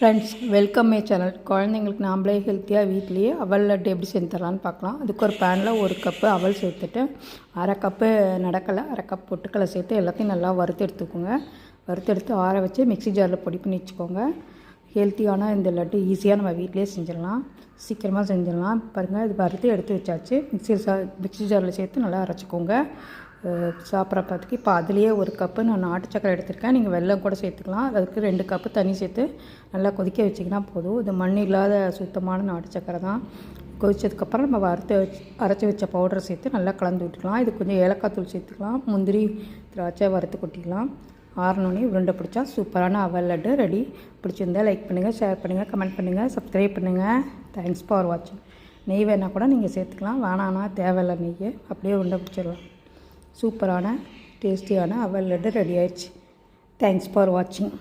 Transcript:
Friends welcome மே channel குழந்தைங்களுக்கு நாம்ளே ஹெல்த்தியாக வீட்லேயே அவல் லட்டு எப்படி செஞ்சு தரலான்னு பார்க்கலாம். அதுக்கு ஒரு பேனில் ஒரு கப்பு அவல் சேர்த்துட்டு அரை கப்பு நடக்கலை அரை கப் பொட்டுக்களை சேர்த்து எல்லாத்தையும் நல்லா வறுத்து எடுத்துக்கோங்க. வறுத்து எடுத்து ஆற வச்சு மிக்ஸி ஜாரில் பொடி பண்ணி வச்சுக்கோங்க. ஹெல்த்தியான இந்த லட்டு ஈஸியாக நம்ம வீட்டிலேயே செஞ்சிடலாம். சீக்கிரமாக செஞ்சிடலாம். பாருங்கள் இது வறுத்து எடுத்து வச்சாச்சு. மிக்ஸி ஜா மிக்ஸி ஜாரில் சேர்த்து நல்லா அரைச்சிக்கோங்க. சாப்பிட்ற பார்த்துக்கு இப்போ அதுலேயே ஒரு கப்பு நான் நாட்டு சக்கரை எடுத்திருக்கேன். நீங்கள் வெல்லம் கூட சேர்த்துக்கலாம். அதுக்கு ரெண்டு கப்பு தண்ணி சேர்த்து நல்லா கொதிக்க வச்சிங்கன்னா போதும். இது மண் இல்லாத சுத்தமான நாட்டு சக்கரை தான். கொதித்ததுக்கப்புறம் நம்ம வறுத்து வச்சு அரைச்சி வச்ச பவுடரை சேர்த்து நல்லா கலந்து விட்டுக்கலாம். இது கொஞ்சம் ஏலக்காய் தூள் சேர்த்துக்கலாம். முந்திரி திராட்சை வறுத்து கொட்டிக்கலாம். ஆறணுன்னே உருண்டை பிடிச்சா சூப்பரான அவல் லட்டு ரெடி. பிடிச்சிருந்தா லைக் பண்ணுங்கள் ஷேர் பண்ணுங்கள் கமெண்ட் பண்ணுங்கள் சப்ஸ்கிரைப் பண்ணுங்கள் தேங்க்ஸ் ஃபார் வாட்சிங் நெய் வேணால் கூட நீங்கள் சேர்த்துக்கலாம். வேணான்னா தேவையில்லை நெய் அப்படியே உருண்டை பிடிச்சிடலாம். சூப்பரான டேஸ்டியான அவல் லட்டு ரெடி ஆயிடுச்சு. தேங்க்ஸ் ஃபார் வாட்சிங்